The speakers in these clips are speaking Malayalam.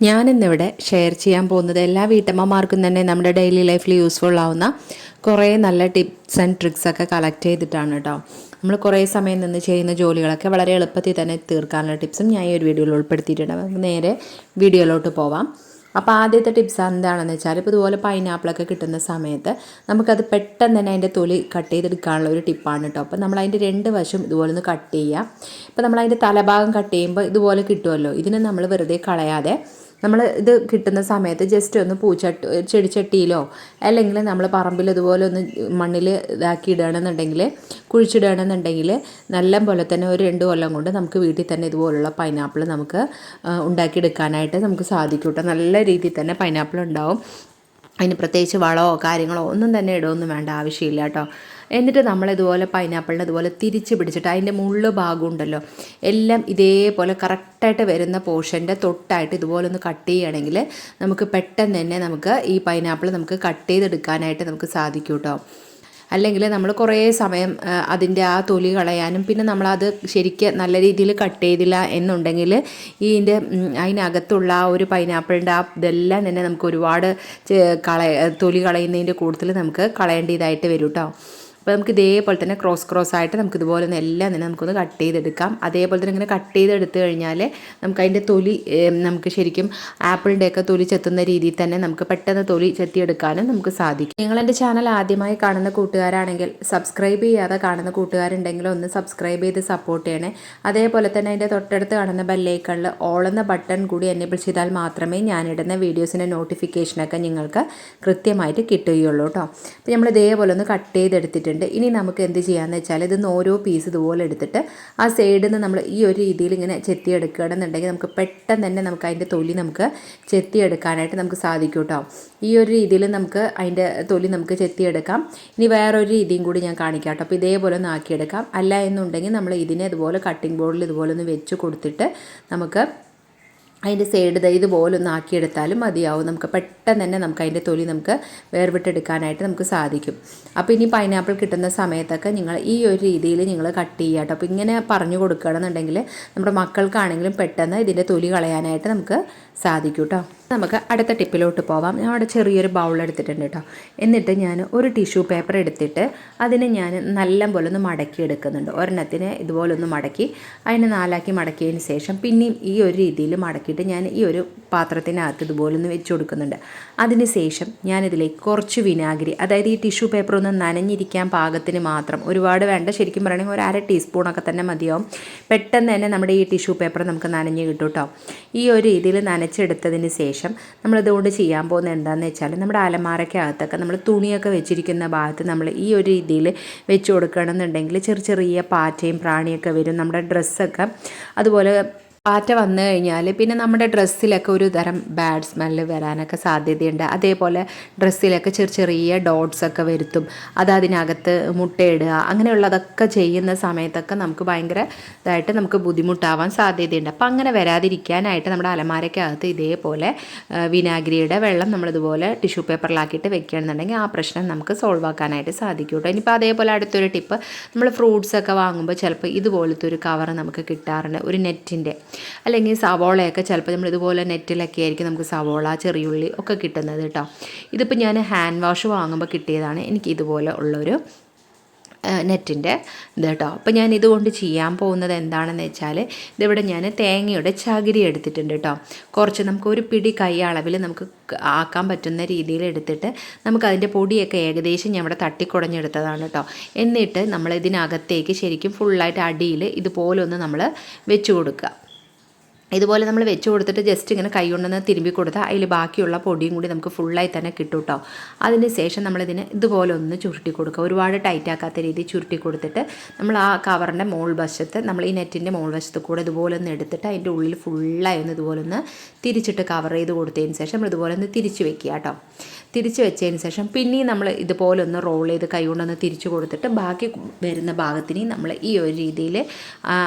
ഞാനിന്നിവിടെ ഷെയർ ചെയ്യാൻ പോകുന്നത് എല്ലാ വീട്ടമ്മമാർക്കും തന്നെ നമ്മുടെ ഡെയിലി ലൈഫിൽ യൂസ്ഫുൾ ആവുന്ന കുറേ നല്ല ടിപ്സ് ആൻഡ് ട്രിക്സ് ഒക്കെ കളക്ട് ചെയ്തിട്ടാണ് കേട്ടോ നമ്മൾ കുറേ സമയം നിന്ന് ചെയ്യുന്ന ജോലികളൊക്കെ വളരെ എളുപ്പത്തിൽ തന്നെ തീർക്കാനുള്ള ടിപ്സും ഞാൻ ഈ ഒരു വീഡിയോയിൽ ഉൾപ്പെടുത്തിയിട്ടുണ്ട്. നമുക്ക് നേരെ വീഡിയോയിലോട്ട് പോവാം. അപ്പോൾ ആദ്യത്തെ ടിപ്സ് എന്താണെന്ന് വെച്ചാൽ ഇപ്പോൾ ഇതുപോലെ പൈനാപ്പിളൊക്കെ കിട്ടുന്ന സമയത്ത് നമുക്കത് പെട്ടെന്ന് തന്നെ അതിന്റെ തൊലി കട്ട് ചെയ്തെടുക്കാനുള്ള ഒരു ടിപ്പാണ് കേട്ടോ അപ്പോൾ നമ്മൾ അതിന്റെ രണ്ട് വശം ഇതുപോലെ ഒന്ന് കട്ട് ചെയ്യുക. ഇപ്പോൾ നമ്മൾ അതിന്റെ തലഭാഗം കട്ട് ചെയ്യുമ്പോൾ ഇതുപോലെ കിട്ടുമല്ലോ ഇതിനെ നമ്മൾ വെറുതെ കളയാതെ നമ്മൾ ഇത് കിട്ടുന്ന സമയത്ത് ജസ്റ്റ് ഒന്ന് പൂച്ചട്ടി ചെടിച്ചട്ടിയിലോ അല്ലെങ്കിൽ നമ്മൾ പറമ്പിൽ ഇതുപോലെ ഒന്ന് മണ്ണിൽ ഇതാക്കി ഇടുകയാണെന്നുണ്ടെങ്കിൽ കുഴിച്ചിടുകയാണെന്നുണ്ടെങ്കിൽ നല്ല പോലെ തന്നെ ഒരു രണ്ട് കൊല്ലം കൊണ്ട് നമുക്ക് വീട്ടിൽ തന്നെ ഇതുപോലുള്ള പൈനാപ്പിൾ നമുക്ക് ഉണ്ടാക്കിയെടുക്കാനായിട്ട് നമുക്ക് സാധിക്കും കേട്ടോ നല്ല രീതിയിൽ തന്നെ പൈനാപ്പിൾ ഉണ്ടാവും. അതിന് പ്രത്യേകിച്ച് വളമോ കാര്യങ്ങളോ ഒന്നും തന്നെ ഇടുകയൊന്നും വേണ്ട ആവശ്യമില്ല കേട്ടോ. എന്നിട്ട് നമ്മൾ ഇതുപോലെ പൈനാപ്പിളിനെ ഇതുപോലെ തിരിച്ച് പിടിച്ചിട്ട് അതിന്റെ മുള്ള് ഭാഗം ഉണ്ടല്ലോ എല്ലാം ഇതേപോലെ കറക്റ്റായിട്ട് വരുന്ന പോർഷന്റെ തൊട്ടായിട്ട് ഇതുപോലെ ഒന്ന് കട്ട് ചെയ്യുകയാണെങ്കിൽ നമുക്ക് പെട്ടെന്ന് തന്നെ നമുക്ക് ഈ പൈനാപ്പിൾ നമുക്ക് കട്ട് ചെയ്തെടുക്കാനായിട്ട് നമുക്ക് സാധിക്കും കേട്ടോ അല്ലെങ്കിൽ നമ്മൾ കുറേ സമയം അതിന്റെ ആ തൊലി കളയാനും പിന്നെ നമ്മളത് ശരിക്ക് നല്ല രീതിയിൽ കട്ട് ചെയ്തില്ല എന്നുണ്ടെങ്കിൽ ഇതിന്റെ അതിനകത്തുള്ള ആ ഒരു പൈനാപ്പിളിന്റെ ആ ഇതെല്ലാം തന്നെ നമുക്ക് ഒരുപാട് കള തൊലി കളയുന്നതിന്റെ കൂടുതൽ നമുക്ക് കളയേണ്ടതായിട്ട് വരും കേട്ടോ അപ്പോൾ നമുക്ക് ഇതേപോലെ തന്നെ ക്രോസ് ക്രോസ് ആയിട്ട് നമുക്ക് ഇതുപോലെ ഒന്ന് എല്ലാം തന്നെ നമുക്കൊന്ന് കട്ട് ചെയ്തെടുക്കാം. അതേപോലെ തന്നെ ഇങ്ങനെ കട്ട് ചെയ്തെടുത്ത് കഴിഞ്ഞാൽ നമുക്ക് അതിന്റെ തൊലി നമുക്ക് ശരിക്കും ആപ്പിളിന്റെയൊക്കെ തൊലി ചെത്തുന്ന രീതിയിൽ തന്നെ നമുക്ക് പെട്ടെന്ന് തൊലി ചെത്തിയെടുക്കാനും നമുക്ക് സാധിക്കും. നിങ്ങൾ എന്റെ ചാനൽ ആദ്യമായി കാണുന്ന കൂട്ടുകാരാണെങ്കിൽ സബ്സ്ക്രൈബ് ചെയ്യാതെ കാണുന്ന കൂട്ടുകാരുണ്ടെങ്കിൽ ഒന്ന് സബ്സ്ക്രൈബ് ചെയ്ത് സപ്പോർട്ട് ചെയ്യണേ. അതേപോലെ തന്നെ അതിന്റെ തൊട്ടടുത്ത് കാണുന്ന ബെല്ലൈക്കണിൽ ഓൾ എന്ന ബട്ടൺ കൂടി എനേബിൾ ചെയ്താൽ മാത്രമേ ഞാനിടുന്ന വീഡിയോസിന്റെ നോട്ടിഫിക്കേഷനൊക്കെ നിങ്ങൾക്ക് കൃത്യമായിട്ട് കിട്ടുകയുള്ളൂ കേട്ടോ അപ്പോൾ നമ്മൾ ഇതേപോലെ ഒന്ന് കട്ട് ചെയ്തെടുത്തിട്ടുണ്ട്. ഇനി നമുക്ക് എന്ത് ചെയ്യാമെന്ന് വെച്ചാൽ ഇതിന്ന് ഓരോ പീസ് ഇതുപോലെ എടുത്തിട്ട് ആ സൈഡിൽ നിന്ന് നമ്മൾ ഈ ഒരു രീതിയിൽ ഇങ്ങനെ ചെത്തിയെടുക്കുകയാണെന്നുണ്ടെങ്കിൽ നമുക്ക് പെട്ടെന്ന് തന്നെ നമുക്ക് അതിന്റെ തൊലി നമുക്ക് ചെത്തിയെടുക്കാനായിട്ട് നമുക്ക് സാധിക്കും കേട്ടോ ഈ ഒരു രീതിയിൽ നമുക്ക് അതിന്റെ തൊലി നമുക്ക് ചെത്തിയെടുക്കാം. ഇനി വേറൊരു രീതിയും കൂടി ഞാൻ കാണിക്കാം കേട്ടോ അപ്പോൾ ഇതേപോലെ ഒന്ന് ആക്കിയെടുക്കാം. അല്ല എന്നുണ്ടെങ്കിൽ നമ്മൾ ഇതിനെ ഇതുപോലെ കട്ടിംഗ് ബോർഡിൽ ഇതുപോലെ ഒന്ന് വെച്ച് കൊടുത്തിട്ട് നമുക്ക് അതിന്റെ സൈഡ് ദേ ഇതുപോലെ ഒന്ന് ആക്കിയെടുത്താലും മതിയാവും. നമുക്ക് പെട്ടെന്ന് തന്നെ നമുക്ക് അതിന്റെ തൊലി നമുക്ക് വേർവിട്ടെടുക്കാനായിട്ട് നമുക്ക് സാധിക്കും. അപ്പോൾ ഇനി പൈനാപ്പിൾ കിട്ടുന്ന സമയത്തൊക്കെ നിങ്ങൾ ഈ ഒരു രീതിയിൽ നിങ്ങൾ കട്ട് ചെയ്യുക കേട്ടോ. അപ്പോൾ ഇങ്ങനെ പറഞ്ഞു കൊടുക്കുകയാണെന്നുണ്ടെങ്കിൽ നമ്മുടെ മക്കൾക്കാണെങ്കിലും പെട്ടെന്ന് ഇതിന്റെ തൊലി കളയാനായിട്ട് നമുക്ക് സാധിക്കും കേട്ടോ. നമുക്ക് അടുത്ത ടിപ്പിലോട്ട് പോവാം. ഞാൻ അവിടെ ചെറിയൊരു ബൗൾ എടുത്തിട്ടുണ്ട് കേട്ടോ എന്നിട്ട് ഞാൻ ഒരു ടിഷ്യൂ പേപ്പർ എടുത്തിട്ട് അതിനെ ഞാൻ നല്ല പോലെ ഒന്ന് മടക്കി എടുക്കുന്നുണ്ട്. ഒരെണ്ണത്തിന് ഇതുപോലെ ഒന്ന് മടക്കി അതിനെ നാലാക്കി മടക്കിയതിന് ശേഷം പിന്നെയും ഈ ഒരു രീതിയിൽ മടക്കിയിട്ട് ഞാൻ ഈ ഒരു പാത്രത്തിനകത്ത് ഇതുപോലെ ഒന്ന് വെച്ച് കൊടുക്കുന്നുണ്ട്. അതിന് ശേഷം ഞാനിതിലേക്ക് കുറച്ച് വിനാഗിരി അതായത് ഈ ടിഷ്യൂ പേപ്പർ ഒന്ന് നനഞ്ഞിരിക്കാൻ പാകത്തിന് മാത്രം ഒരുപാട് വേണ്ട. ശരിക്കും പറയുകയാണെങ്കിൽ ഒരു അര ടീസ്പൂണൊക്കെ തന്നെ മതിയാവും. പെട്ടെന്ന് തന്നെ നമ്മുടെ ഈ ടിഷ്യൂ പേപ്പർ നമുക്ക് നനഞ്ഞ് കിട്ടും കേട്ടോ ഈ ഒരു രീതിയിൽ നനച്ചെടുത്തതിന് ശേഷം നമ്മളിതുകൊണ്ട് ചെയ്യാൻ പോകുന്നത് എന്താണെന്ന് വെച്ചാൽ നമ്മുടെ അലമാരക്കകത്തൊക്കെ നമ്മൾ തുണിയൊക്കെ വെച്ചിരിക്കുന്ന ഭാഗത്ത് നമ്മൾ ഈ ഒരു രീതിയിൽ വെച്ച് കൊടുക്കണമെന്നുണ്ടെങ്കിൽ ചെറിയ ചെറിയ പാറ്റയും പ്രാണിയൊക്കെ വരും. നമ്മുടെ ഡ്രസ്സൊക്കെ അതുപോലെ പാറ്റ വന്നു കഴിഞ്ഞാൽ പിന്നെ നമ്മുടെ ഡ്രസ്സിലൊക്കെ ഒരു തരം ബാഡ് സ്മെല്ല് വരാനൊക്കെ സാധ്യതയുണ്ട്. അതേപോലെ ഡ്രസ്സിലൊക്കെ ചെറിയ ചെറിയ ഡോട്ട്സ് ഒക്കെ വരുത്തും. അത് അതിനകത്ത് മുട്ടയിടുക അങ്ങനെയുള്ളതൊക്കെ ചെയ്യുന്ന സമയത്തൊക്കെ നമുക്ക് ഭയങ്കര ഇതായിട്ട് നമുക്ക് ബുദ്ധിമുട്ടാവാൻ സാധ്യതയുണ്ട്. അപ്പം അങ്ങനെ വരാതിരിക്കാനായിട്ട് നമ്മുടെ അലമാരക്കകത്ത് ഇതേപോലെ വിനാഗിരിയുടെ വെള്ളം നമ്മളിതുപോലെ ടിഷ്യൂ പേപ്പറിലാക്കിയിട്ട് വെക്കുകയാണെന്നുണ്ടെങ്കിൽ ആ പ്രശ്നം നമുക്ക് സോൾവ് ആക്കാനായിട്ട് സാധിക്കും കേട്ടോ ഇനിയിപ്പോൾ അതേപോലെ അടുത്തൊരു ടിപ്പ് നമ്മൾ ഫ്രൂട്ട്സ് ഒക്കെ വാങ്ങുമ്പോൾ ചിലപ്പോൾ ഇതുപോലത്തെ ഒരു കവർ നമുക്ക് കിട്ടാറുണ്ട്. ഒരു നെറ്റിന്റെ അല്ലെങ്കിൽ സവോളയൊക്കെ ചിലപ്പോൾ നമ്മൾ ഇതുപോലെ നെറ്റിലൊക്കെ ആയിരിക്കും നമുക്ക് സവോള ചെറിയുള്ളി ഒക്കെ കിട്ടുന്നത് കേട്ടോ. ഇതിപ്പോൾ ഞാൻ ഹാൻഡ് വാഷ് വാങ്ങുമ്പോൾ കിട്ടിയതാണ് എനിക്ക് ഇതുപോലെ ഉള്ളൊരു നെറ്റിന്റെ ഇത് കേട്ടോ. അപ്പോൾ ഞാൻ ഇതുകൊണ്ട് ചെയ്യാൻ പോകുന്നത് എന്താണെന്ന് വെച്ചാൽ ഇതിവിടെ ഞാൻ തേങ്ങയുടെ ചകിരി എടുത്തിട്ടുണ്ട് കേട്ടോ. കുറച്ച് നമുക്ക് ഒരു പിടി കൈ അളവിൽ നമുക്ക് ആക്കാൻ പറ്റുന്ന രീതിയിൽ എടുത്തിട്ട് നമുക്ക് അതിന്റെ പൊടിയൊക്കെ ഏകദേശം ഞാൻ ഇവിടെ തട്ടിക്കുടഞ്ഞെടുത്തതാണ് കേട്ടോ. എന്നിട്ട് നമ്മൾ ഇതിനകത്തേക്ക് ശരിക്കും ഫുള്ളായിട്ട് അടിയിൽ ഇതുപോലെ ഒന്ന് നമ്മൾ വെച്ച് കൊടുക്കുക. ഇതുപോലെ നമ്മൾ വെച്ച് കൊടുത്തിട്ട് ജസ്റ്റ് ഇങ്ങനെ കൈ കൊണ്ടൊന്ന് തിരുമ്പി കൊടുത്താൽ അതിൽ ബാക്കിയുള്ള പൊടിയും കൂടി നമുക്ക് ഫുള്ളായി തന്നെ കിട്ടും കേട്ടോ അതിന് ശേഷം നമ്മളിതിന് ഇതുപോലെ ഒന്ന് ചുരുട്ടി കൊടുക്കുക. ഒരുപാട് ടൈറ്റ് ആക്കാത്ത രീതിയിൽ ചുരുട്ടി കൊടുത്തിട്ട് നമ്മൾ ആ കവറിന്റെ മോൾ വശത്ത് നമ്മൾ ഈ നെറ്റിന്റെ മോൾ വശത്ത് കൂടെ ഇതുപോലെ ഒന്ന് എടുത്തിട്ട് അതിന്റെ ഉള്ളിൽ ഫുള്ളായി ഒന്ന് ഇതുപോലെ ഒന്ന് തിരിച്ചിട്ട് കവർ ചെയ്ത് കൊടുത്തതിന് ശേഷം നമ്മൾ ഇതുപോലെ ഒന്ന് തിരിച്ച് വെക്കുക കേട്ടോ തിരിച്ച് വെച്ചതിന് ശേഷം പിന്നെയും നമ്മൾ ഇതുപോലെ ഒന്ന് റോൾ ചെയ്ത് കൈ കൊണ്ടൊന്ന് തിരിച്ച് കൊടുത്തിട്ട് ബാക്കി വരുന്ന ഭാഗത്തിനെയും നമ്മൾ ഈ ഒരു രീതിയിൽ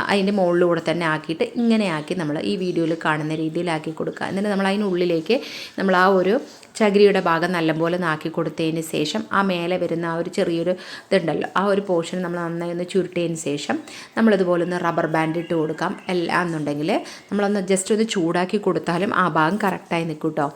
അതിന്റെ മുകളിലൂടെ തന്നെ ആക്കിയിട്ട് ഇങ്ങനെ ആക്കി നമ്മൾ ഈ വീഡിയോയിൽ കാണുന്ന രീതിയിലാക്കി കൊടുക്കുക. എന്നിട്ട് നമ്മൾ അതിനുള്ളിലേക്ക് നമ്മൾ ആ ഒരു ചകിരിയുടെ ഭാഗം നല്ലപോലെ നാക്കി കൊടുത്തതിന് ശേഷം ആ മേലെ വരുന്ന ആ ഒരു ചെറിയൊരു ഇതുണ്ടല്ലോ ആ ഒരു പോർഷൻ നമ്മൾ നന്നായി ഒന്ന് ചുരുട്ടിയതിന് ശേഷം നമ്മളിതുപോലെ ഒന്ന് റബ്ബർ ബാൻഡ് ഇട്ട് കൊടുക്കാം. എല്ലാം എന്നുണ്ടെങ്കിൽ നമ്മളൊന്ന് ജസ്റ്റ് ഒന്ന് ചൂടാക്കി കൊടുത്താലും ആ ഭാഗം കറക്റ്റായി നിൽക്കും കേട്ടോ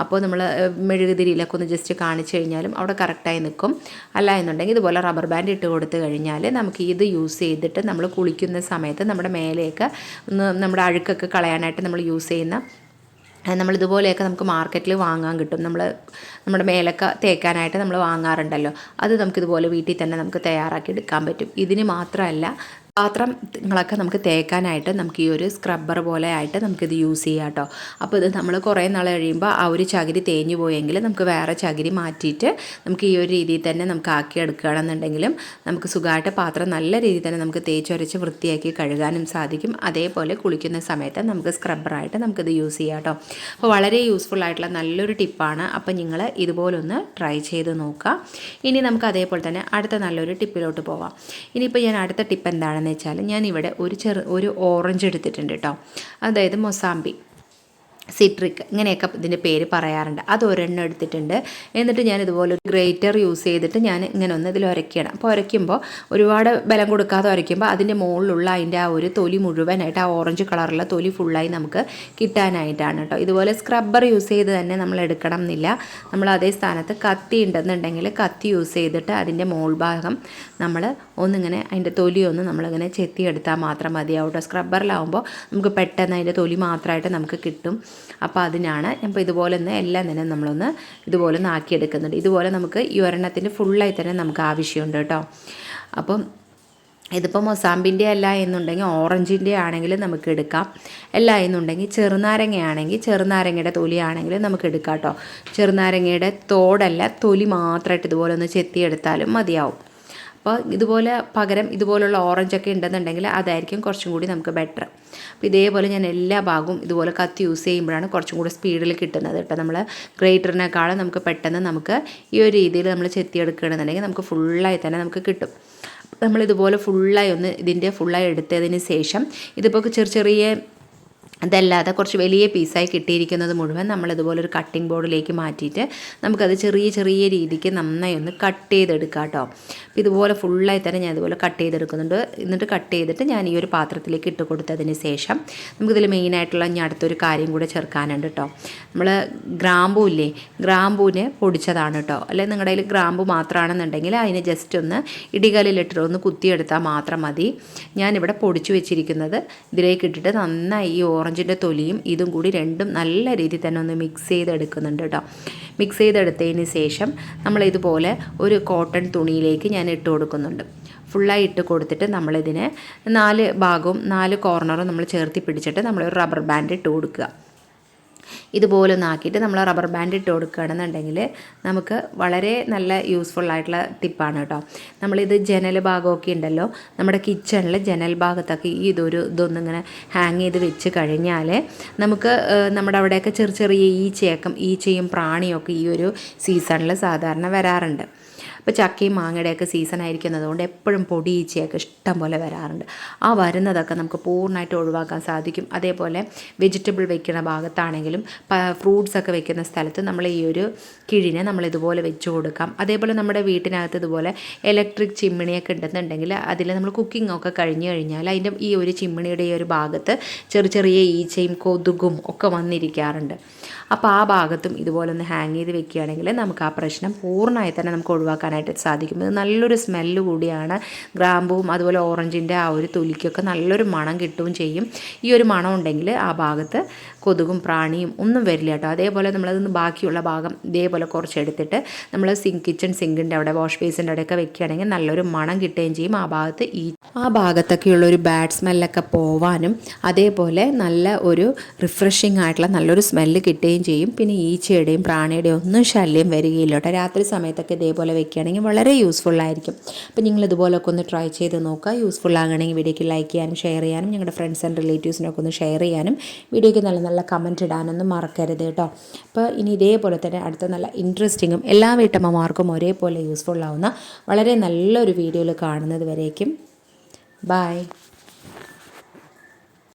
അപ്പോൾ നമ്മൾ മെഴുകുതിരിയിലൊക്കെ ഒന്ന് ജസ്റ്റ് കാണിച്ചു കഴിഞ്ഞാലും അവിടെ കറക്റ്റായി നിൽക്കും. അല്ല എന്നുണ്ടെങ്കിൽ ഇതുപോലെ റബ്ബർ ബാൻഡ് ഇട്ട് കൊടുത്തു കഴിഞ്ഞാൽ നമുക്ക് ഇത് യൂസ് ചെയ്തിട്ട് നമ്മൾ കുളിക്കുന്ന സമയത്ത് നമ്മുടെ മേലെയൊക്കെ ഒന്ന് നമ്മുടെ അഴുക്കൊക്കെ കളയാനായിട്ട് നമ്മൾ യൂസ് ചെയ്യുന്ന നമ്മളിതുപോലെയൊക്കെ നമുക്ക് മാർക്കറ്റിൽ വാങ്ങാൻ കിട്ടും. നമ്മൾ നമ്മുടെ മേലൊക്കെ തേക്കാനായിട്ട് നമ്മൾ വാങ്ങാറുണ്ടല്ലോ. അത് നമുക്കിതുപോലെ വീട്ടിൽ തന്നെ നമുക്ക് തയ്യാറാക്കി എടുക്കാൻ പറ്റും. ഇതിന് മാത്രമല്ല പാത്രങ്ങളൊക്കെ നമുക്ക് തേക്കാനായിട്ട് നമുക്ക് ഈ ഒരു സ്ക്രബ്ബർ പോലെ ആയിട്ട് നമുക്കിത് യൂസ് ചെയ്യാം കേട്ടോ അപ്പോൾ ഇത് നമ്മൾ കുറേ നാൾ കഴിയുമ്പോൾ ആ ഒരു ചകിരി തേഞ്ഞു പോയെങ്കിൽ നമുക്ക് വേറെ ചകിരി മാറ്റിയിട്ട് നമുക്ക് ഈ ഒരു രീതിയിൽ തന്നെ നമുക്ക് ആക്കി എടുക്കുകയാണെന്നുണ്ടെങ്കിലും നമുക്ക് സുഖമായിട്ട് പാത്രം നല്ല രീതിയിൽ തന്നെ നമുക്ക് തേച്ചൊരച്ച് വൃത്തിയാക്കി കഴുകാനും സാധിക്കും. അതേപോലെ കുളിക്കുന്ന സമയത്ത് നമുക്ക് സ്ക്രബ്ബറായിട്ട് നമുക്കിത് യൂസ് ചെയ്യാം കേട്ടോ അപ്പോൾ വളരെ യൂസ്ഫുൾ ആയിട്ടുള്ള നല്ലൊരു ടിപ്പാണ് അപ്പോൾ നിങ്ങൾ ഇതുപോലൊന്ന് ട്രൈ ചെയ്ത് നോക്കുക. ഇനി നമുക്ക് അതേപോലെ തന്നെ അടുത്ത നല്ലൊരു ടിപ്പിലോട്ട് പോവാം. ഇനിയിപ്പോൾ ഞാൻ അടുത്ത ടിപ്പ് എന്താണെന്ന് വെച്ചാൽ ഞാനിവിടെ ഒരു ചെറു ഒരു ഓറഞ്ച് എടുത്തിട്ടുണ്ട് കേട്ടോ അതായത് മൊസാമ്പി സിട്രിക് ഇങ്ങനെയൊക്കെ ഇതിന്റെ പേര് പറയാറുണ്ട്. അത് ഒരെണ്ണം എടുത്തിട്ടുണ്ട്. എന്നിട്ട് ഞാൻ ഇതുപോലെ ഒരു ഗ്രേറ്റർ യൂസ് ചെയ്തിട്ട് ഞാൻ ഇങ്ങനെ ഒന്ന് ഇതിൽ ഉരയ്ക്കണം അപ്പോൾ ഉരയ്ക്കുമ്പോൾ ഒരുപാട് ബലം കൊടുക്കാതെ ഉരയ്ക്കുമ്പോൾ അതിന്റെ മുകളിലുള്ള അതിന്റെ ആ ഒരു തൊലി മുഴുവനായിട്ട് ആ ഓറഞ്ച് കളറുള്ള തൊലി ഫുള്ളായി നമുക്ക് കിട്ടാനായിട്ടാണ് കേട്ടോ. ഇതുപോലെ സ്ക്രബ്ബർ യൂസ് ചെയ്ത് തന്നെ നമ്മൾ എടുക്കണം എന്നില്ല. നമ്മൾ അതേ സ്ഥാനത്ത് കത്തി ഉണ്ടെന്നുണ്ടെങ്കിൽ കത്തി യൂസ് ചെയ്തിട്ട് അതിന്റെ മോൾ ഭാഗം നമ്മൾ ഒന്നിങ്ങനെ അതിന്റെ തൊലി ഒന്ന് നമ്മളിങ്ങനെ ചെത്തിയെടുത്താൽ മാത്രം മതിയാവും കേട്ടോ. സ്ക്രബ്ബറിലാവുമ്പോൾ നമുക്ക് പെട്ടെന്ന് അതിന്റെ തൊലി മാത്രമായിട്ട് നമുക്ക് കിട്ടും. അപ്പോൾ അതിനാണ് ഇപ്പോൾ ഇതുപോലെ ഒന്ന് എല്ലാം തന്നെ നമ്മളൊന്ന് ഇതുപോലെ ഒന്ന് ആക്കിയെടുക്കുന്നുണ്ട്. ഇതുപോലെ നമുക്ക് ഈ ഒരെണ്ണത്തിന് ഫുള്ളായി തന്നെ നമുക്ക് ആവശ്യമുണ്ട് കേട്ടോ. അപ്പം ഇതിപ്പോൾ മൊസാമ്പിന്റെ അല്ല എന്നുണ്ടെങ്കിൽ ഓറഞ്ചിന്റെ ആണെങ്കിൽ നമുക്ക് എടുക്കാം. അല്ല എന്നുണ്ടെങ്കിൽ ചെറുനാരങ്ങയാണെങ്കിൽ ചെറുനാരങ്ങയുടെ തൊലിയാണെങ്കിൽ നമുക്ക് എടുക്കാം കേട്ടോ. ചെറുനാരങ്ങയുടെ തോടല്ല തൊലി മാത്രമായിട്ട് ഇതുപോലെ ഒന്ന് ചെത്തിയെടുത്താലും മതിയാവും. അപ്പോൾ ഇതുപോലെ പകരം ഇതുപോലുള്ള ഓറഞ്ചൊക്കെ ഉണ്ടെന്നുണ്ടെങ്കിൽ അതായിരിക്കും കുറച്ചും കൂടി നമുക്ക് ബെറ്റർ അപ്പോൾ ഇതേപോലെ ഞാൻ എല്ലാ ഭാഗവും ഇതുപോലെ കത്തി യൂസ് ചെയ്യുമ്പോഴാണ് കുറച്ചും കൂടി സ്പീഡിൽ കിട്ടുന്നത് കേട്ടോ. നമ്മൾ ഗ്രേറ്ററിനേക്കാളും നമുക്ക് പെട്ടെന്ന് നമുക്ക് ഈ ഒരു രീതിയിൽ നമ്മൾ ചെത്തിയെടുക്കുകയാണെന്നുണ്ടെങ്കിൽ നമുക്ക് ഫുള്ളായി തന്നെ നമുക്ക് കിട്ടും. നമ്മളിതുപോലെ ഫുള്ളായി ഒന്ന് ഇതിന്റെ ഫുള്ളായി എടുത്തതിന് ശേഷം ഇതിപ്പോൾ ചെറിയ ചെറിയ അതല്ലാതെ കുറച്ച് വലിയ പീസായി കിട്ടിയിരിക്കുന്നത് മുഴുവൻ നമ്മൾ ഇതുപോലെ ഒരു കട്ടിംഗ് ബോർഡിലേക്ക് മാറ്റിയിട്ട് നമുക്കത് ചെറിയ ചെറിയ രീതിക്ക് നന്നായി ഒന്ന് കട്ട് ചെയ്തെടുക്കാം കേട്ടോ. അപ്പോൾ ഇതുപോലെ ഫുള്ളായി തന്നെ ഞാൻ ഇതുപോലെ കട്ട് ചെയ്തെടുക്കുന്നുണ്ട്. എന്നിട്ട് കട്ട് ചെയ്തിട്ട് ഞാൻ ഈ ഒരു പാത്രത്തിലേക്ക് ഇട്ട് കൊടുത്തതിന് ശേഷം നമുക്കിതിൽ മെയിനായിട്ടുള്ള ഞാൻ അടുത്തൊരു കാര്യം കൂടെ ചേർക്കാനുണ്ട് കേട്ടോ. നമ്മൾ ഗ്രാമ്പൂ ഇല്ലേ? ഗ്രാമ്പൂവിന് പൊടിച്ചതാണ് കേട്ടോ. അല്ലെങ്കിൽ നിങ്ങളുടെ കയ്യിൽ ഗ്രാമ്പു മാത്രമാണെന്നുണ്ടെങ്കിൽ അതിനെ ജസ്റ്റ് ഒന്ന് ഇടികല്ലിലിട്ടിട്ട് ഒന്ന് കുത്തിയെടുത്താൽ മാത്രം മതി. ഞാനിവിടെ പൊടിച്ചു വെച്ചിരിക്കുന്നത് ഇതിലേക്ക് ഇട്ടിട്ട് നന്നായി ഈ ഓറഞ്ച് ഓറഞ്ചിന്റെ തൊലിയും ഇതും കൂടി രണ്ടും നല്ല രീതിയിൽ തന്നെ ഒന്ന് മിക്സ് ചെയ്തെടുക്കുന്നുണ്ട് കേട്ടോ മിക്സ് ചെയ്തെടുത്തതിന് ശേഷം നമ്മൾ ഇതുപോലെ ഒരു കോട്ടൺ തുണിയിലേക്ക് ഞാൻ ഇട്ട് കൊടുക്കുന്നുണ്ട്. ഫുള്ളായി ഇട്ട് കൊടുത്തിട്ട് നമ്മളിതിനെ നാല് ഭാഗവും നാല് കോർണറും നമ്മൾ ചേർത്തി പിടിച്ചിട്ട് നമ്മളൊരു റബ്ബർ ബാൻഡ് ഇട്ട് കൊടുക്കുക. ഇതുപോലെ ആക്കിയിട്ട് നമ്മൾ റബ്ബർ ബാൻഡ് ഇട്ട് കൊടുക്കുകയാണെന്നുണ്ടെങ്കിൽ നമുക്ക് വളരെ നല്ല യൂസ്ഫുൾ ആയിട്ടുള്ള ടിപ്പാണ് കേട്ടോ. നമ്മളിത് ജനൽ ഭാഗമൊക്കെ ഉണ്ടല്ലോ നമ്മുടെ കിച്ചണിൽ ജനൽ ഭാഗത്തൊക്കെ ഈ ഇതൊരു ഇതൊന്നിങ്ങനെ ഹാങ് ചെയ്ത് വെച്ച് കഴിഞ്ഞാൽ നമുക്ക് നമ്മുടെ അവിടെയൊക്കെ ചെറിയ ചെറിയ ഈച്ചയൊക്കെ ഈച്ചയും പ്രാണിയൊക്കെ ഈ ഒരു സീസണിൽ സാധാരണ വരാറുണ്ട്. ഇപ്പോൾ ചക്കയും മാങ്ങയുടെയൊക്കെ സീസൺ ആയിരിക്കുന്നതുകൊണ്ട് എപ്പോഴും പൊടി ഈച്ചയൊക്കെ ഇഷ്ടം പോലെ വരാറുണ്ട്. ആ വരുന്നതൊക്കെ നമുക്ക് പൂർണമായിട്ട് ഒഴിവാക്കാൻ സാധിക്കും. അതേപോലെ വെജിറ്റബിൾ വെക്കുന്ന ഭാഗത്താണെങ്കിലും ഫ്രൂട്ട്സ് ഒക്കെ വെക്കുന്ന സ്ഥലത്ത് നമ്മൾ ഈ ഒരു കിഴിനെ നമ്മൾ ഇതുപോലെ വെച്ച് കൊടുക്കാം. അതേപോലെ നമ്മുടെ വീട്ടിനകത്ത് ഇതുപോലെ ഇലക്ട്രിക് ചിമ്മിണിയൊക്കെ ഉണ്ടെന്നുണ്ടെങ്കിൽ അതിൽ നമ്മൾ കുക്കിംഗ് ഒക്കെ കഴിഞ്ഞ് കഴിഞ്ഞാൽ അതിന്റെ ഈ ഒരു ചിമ്മിണിയുടെ ഈ ഒരു ഭാഗത്ത് ചെറിയ ചെറിയ ഈച്ചയും കൊതുകും ഒക്കെ വന്നിരിക്കാറുണ്ട്. അപ്പോൾ ആ ഭാഗത്തും ഇതുപോലെ ഒന്ന് ഹാങ് ചെയ്ത് വെക്കുകയാണെങ്കിൽ നമുക്ക് ആ പ്രശ്നം പൂർണമായി തന്നെ നമുക്ക് ഒഴിവാക്കാനായിട്ട് സാധിക്കും. ഇത് നല്ലൊരു സ്മെല്ല് കൂടിയാണ്. ഗ്രാമ്പുവും അതുപോലെ ഓറഞ്ചിന്റെ ആ ഒരു തൊലിക്കൊക്കെ നല്ലൊരു മണം കിട്ടുകയും ചെയ്യും. ഈ ഒരു മണം ഉണ്ടെങ്കിൽ ആ ഭാഗത്ത് കൊതുകും പ്രാണിയും ഒന്നും വരില്ല കേട്ടോ. അതേപോലെ നമ്മളതൊന്ന് ബാക്കിയുള്ള ഭാഗം ഇതേപോലെ കുറച്ച് എടുത്തിട്ട് നമ്മൾ സിങ്ക് കിച്ചൺ സിങ്കിന്റെ അവിടെ വാഷ് ബേസിന്റെ അവിടെയൊക്കെ വെക്കുകയാണെങ്കിൽ നല്ലൊരു മണം കിട്ടുകയും ചെയ്യും ആ ഭാഗത്ത് ഈ ആ ഭാഗത്തൊക്കെയുള്ള ഒരു ബാഡ് സ്മെല്ലൊക്കെ പോവാനും അതേപോലെ നല്ല ഒരു റിഫ്രഷിംഗ് ആയിട്ടുള്ള നല്ലൊരു സ്മെല്ല് കിട്ടുകയും ചെയ്യും. പിന്നെ ഈച്ചയുടെയും പ്രാണിയുടെയും ഒന്നും ശല്യം വരികയില്ല കേട്ടോ. രാത്രി സമയത്തൊക്കെ ഇതേപോലെ വെക്കുകയാണെങ്കിൽ വളരെ യൂസ്ഫുൾ ആയിരിക്കും. അപ്പോൾ നിങ്ങൾ ഇതുപോലൊക്കെ ഒന്ന് ട്രൈ ചെയ്ത് നോക്കുക. യൂസ്ഫുൾ ആകണമെങ്കിൽ വീഡിയോയ്ക്ക് ലൈക്ക് ചെയ്യാനും ഷെയർ ചെയ്യാനും ഞങ്ങളുടെ ഫ്രണ്ട്സ് ആൻഡ് റിലേറ്റീവ്സിനൊക്കെ ഒന്ന് ഷെയർ ചെയ്യാനും വീഡിയോയ്ക്ക് നല്ല നല്ല കമന്റ് ഇടാനൊന്നും മറക്കരുത് കേട്ടോ. അപ്പോൾ ഇനി ഇതേപോലെ തന്നെ അടുത്ത നല്ല ഇൻട്രസ്റ്റിങ്ങും എല്ലാ വീട്ടമ്മമാർക്കും ഒരേപോലെ യൂസ്ഫുൾ ആവുന്ന വളരെ നല്ലൊരു വീഡിയോയിൽ കാണുന്നത് വരേക്കും. ബൈ